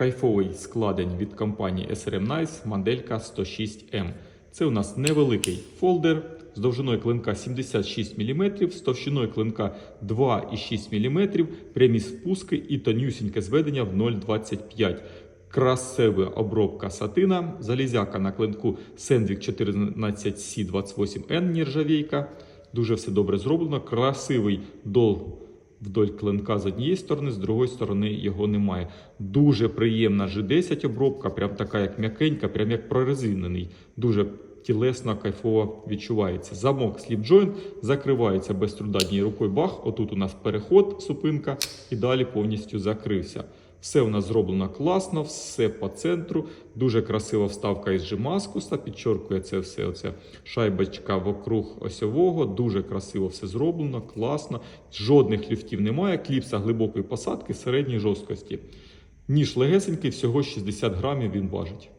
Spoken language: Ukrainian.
Кайфовий складень від компанії SRM Nice моделька 106M. Це у нас невеликий фолдер з довжиною клинка 76 мм, з товщиною клинка 2,6 мм, прямі спуски і тонюсіньке зведення в 0,25 Красива обробка сатина, залізяка на клинку Sandvik 14C28N нержавійка. Дуже все добре зроблено. Красивий дол вдоль клинка з однієї сторони, з другої сторони його немає. Дуже приємна G10 обробка, прям така як м'якенька, прям як прорезинений. Дуже тілесно, кайфово відчувається. Замок сліп джойнт закривається без труда однією рукою бах. Отут у нас переход, супинка, і далі повністю закрився. Все у нас зроблено класно, все по центру. Дуже красива вставка із G-маскуса, підчоркує це все. Оця шайбочка вокруг осьового. Дуже красиво все зроблено, класно. Жодних ліфтів немає. Кліпса глибокої посадки середньої жорсткості. Ніж легесенький, всього 60 грамів він важить.